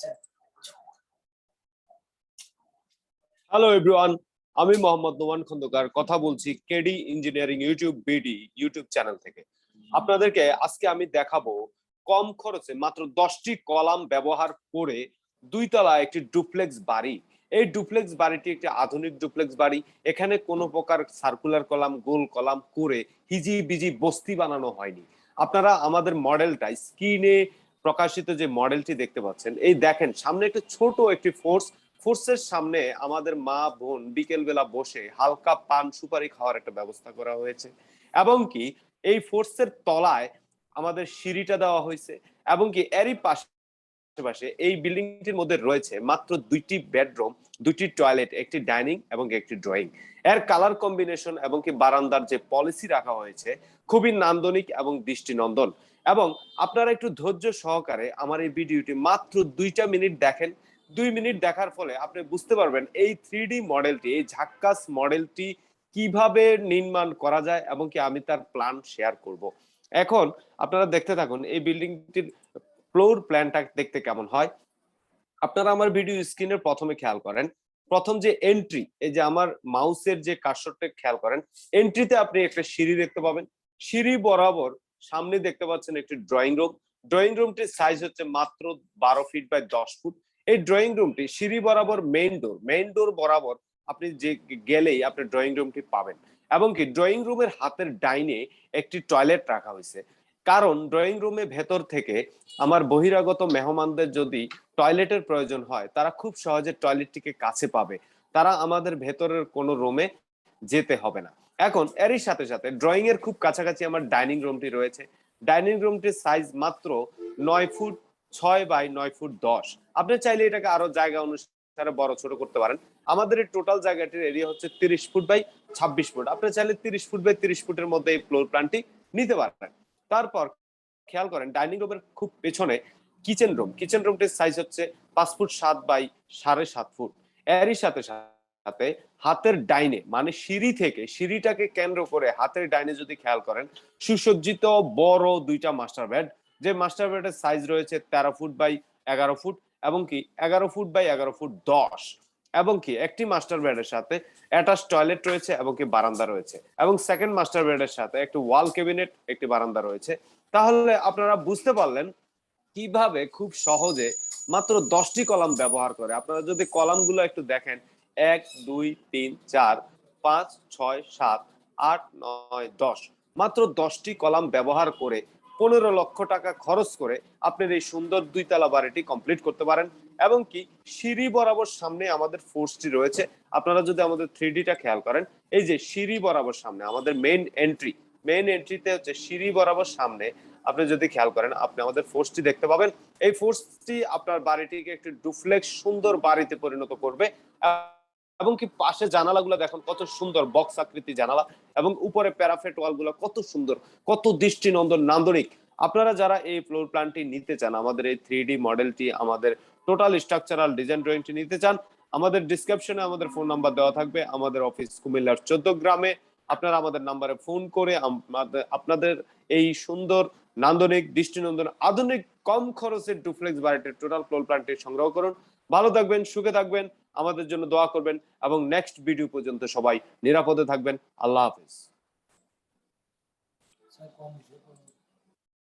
আচ্ছা hello everyone আমি মোহাম্মদ নোমান খন্দকার কথা বলছি KD engineering YouTube BD YouTube channel থেকে। আপনাদেরকে আজকে আমি দেখাবো কম খরচে মাত্র দশটি কলাম ব্যবহার করে দুই তলা একটি ডুপ্লেক্স বাড়ি। এই ডুপ্লেক্স বাড়িটি একটি আধুনিক ডুপ্লেক্স বাড়ি। এখানে কোনো প্রকার সার্কুলার কলাম, গোল কলাম করে হিজি বিজি বস্তি বানানো হয়নি। আপনারা আমাদের মডেলটা স্ক্রিনে প্রকাশিত যে মডেলটি দেখতে পাচ্ছেন, এই দেখেন সামনে একটি ছোট একটি ফোর্স ফোর্সের সামনে আমাদের মা বোন বিকেল বেলা বসে হালকা পান সুপারি খাওয়ার একটা ব্যবস্থা করা হয়েছে। এবং কি, এই ফোর্সের তলায় আমাদের সিঁড়িটা দেওয়া হয়েছে এবং কি, এরই পাশে এই বিল্ডিংটির মধ্যে রয়েছে মাত্র দুইটি বেডরুম দুটি টয়লেট, একটি ডাইনিং এবং একটি ড্রয়িং। এর কালার কম্বিনেশন এবং কি বারান্দার যে পলিসি রাখা হয়েছে খুবই নান্দনিক এবং দৃষ্টিনন্দন। এবং আপনারা একটু ধৈর্য সহকারে আমার এই ভিডিওটি মাত্র দুইটা মিনিট দেখেন। দুই মিনিট দেখার ফলে আপনি বুঝতে পারবেন এই থ্রি মডেলটি, এই ঝাক্কাস মডেলটি কীভাবে নির্মাণ করা যায় এবং কি আমি তার প্ল্যান শেয়ার করব। এখন আপনারা দেখতে থাকুন এই বিল্ডিংটির ফ্লোর প্ল্যানটা দেখতে কেমন হয়। আপনারা আমার ভিডিও স্ক্রিনের প্রথমে খেয়াল করেন। প্রথম যে এন্ট্রি এই যে আমার মাউসের যে কার্সরটা খেয়াল করেন এন্ট্রিতে আপনি একটা সিঁড়ি দেখতে পাবেন। সিঁড়ি বরাবর সামনে দেখতে পাচ্ছেন একটি ড্রয়িং রুম ড্রয়িং রুমটির সাইজ হচ্ছে মাত্র বারো ফিট বাই দশ ফুট এই ড্রয়িং রুমটি সিঁড়ি বরাবর মেইন ডোর মেইন ডোর বরাবর আপনি যে গেলেই আপনি ড্রয়িং রুমটি পাবেন। এবং কি ড্রয়িং রুমের হাতের ডাইনে একটি টয়লেট রাখা হয়েছে। কারণ ড্রয়িং রুমে ভেতর থেকে আমার বহিরাগত মেহমানদের যদি টয়লেটের প্রয়োজন হয়, তারা খুব সহজে টয়লেটটিকে কাছে পাবে। তারা আমাদের ভেতরের কোনো রুমে যেতে হবে না। এখন এরই সাথে সাথে ড্রয়িং এর খুব কাছাকাছি আমার ডাইনিং রুমটি রয়েছে। ডাইনিং রুমটির সাইজ মাত্র নয় ফুট ছয় বাই নয় ফুট দশ। আপনি চাইলে এটাকে আরও জায়গা অনুসারে বড় ছোট করতে পারেন। আমাদের এই টোটাল জায়গাটির এরিয়া হচ্ছে তিরিশ ফুট বাই ছাব্বিশ ফুট। আপনি চাইলে তিরিশ ফুট বাই তিরিশ ফুটের মধ্যে এই ফ্লোর প্ল্যানটি নিতে পারবেন তারপর খেয়াল করেন ডাইনিং রুমের খুব পেছনে কিচেন রুম কিচেন রুমটির সাইজ হচ্ছে পাঁচ ফুট সাত বাই সাড়ে সাত ফুট। এরই সাথে সাথে হাতের ডাইনে মানে সিঁড়ি থেকে, সিঁড়িটাকে কেন্দ্র করে হাতের ডাইনে যদি খেয়াল করেন, সুসজ্জিত বড় দুইটা মাস্টার বেড যে মাস্টার বেডের সাইজ রয়েছে তেরো ফুট বাই এগারো ফুট এবং কি এগারো ফুট বাই এগারো ফুট দশ এবং কি একটি মাস্টার বেডের সাথে অ্যাটাচ টয়লেট রয়েছে এবং কি বারান্দা রয়েছে এবং সেকেন্ড মাস্টার বেডের সাথে একটি ওয়াল ক্যাবিনেট একটি বারান্দা রয়েছে। তাহলে আপনারা বুঝতে পারলেন কীভাবে খুব সহজে মাত্র দশটি কলাম ব্যবহার করে। আপনারা যদি কলামগুলো একটু দেখেন এক, দুই, তিন, চার, পাঁচ, ছয়, সাত, আট, নয়, দশ। মাত্র দশটি কলাম ব্যবহার করে পনেরো লক্ষ টাকা খরচ করে আপনার এই সুন্দর দুইতলা বাড়িটি কমপ্লিট করতে পারেন এবং কি সিঁড়ি বরাবর সামনে আমাদের ফোর্সটি রয়েছে। আপনারা যদি আমাদের থ্রি টা খেয়াল করেন, এই যে সিঁড়ি বরাবর সামনে আমাদের মেইন এন্ট্রি মেইন এন্ট্রিতে হচ্ছে সিঁড়ি বরাবর সামনে আপনি যদি খেয়াল করেন, আপনি আমাদের ফোর্সটি দেখতে পাবেন। এই ফোর্সটি আপনার বাড়িটিকে একটি ডুফ্লেক্স সুন্দর বাড়িতে পরিণত করবে এবং কি পাশে জানালাগুলো দেখুন, কত সুন্দর বক্স আকৃতি জানালা এবং উপরে প্যারাফেট ওয়ালগুলো কত সুন্দর, কত দৃষ্টিনন্দন নান্দনিক। আপনারা যারা এই ফ্লোর প্ল্যানটি নিতে চান, আমাদের এই থ্রি মডেলটি আমাদের টোটাল স্ট্রাকচারাল ডিজাইন ড্রয়িংটি নিতে চান, আমাদের ডিসক্রিপশনে আমাদের ফোন নাম্বার দেওয়া থাকবে, আমাদের অফিস কুমিল্লার চোদ্দ গ্রামে। আপনারা আমাদের নাম্বারে ফোন করে আপনাদের এই সুন্দর নান্দনিক, দৃষ্টিনন্দন, আধুনিক, কম খরচের ডুপ্লেক্স বাড়িটির টোটাল ফ্লোর প্ল্যানটি সংগ্রহ করুন। ভালো থাকবেন, সুখে থাকবেন। আমাদের জন্য দোয়া করবেন এবং নেক্সট ভিডিও পর্যন্ত সবাই নিরাপদে থাকবেন। আল্লাহ হাফিজ।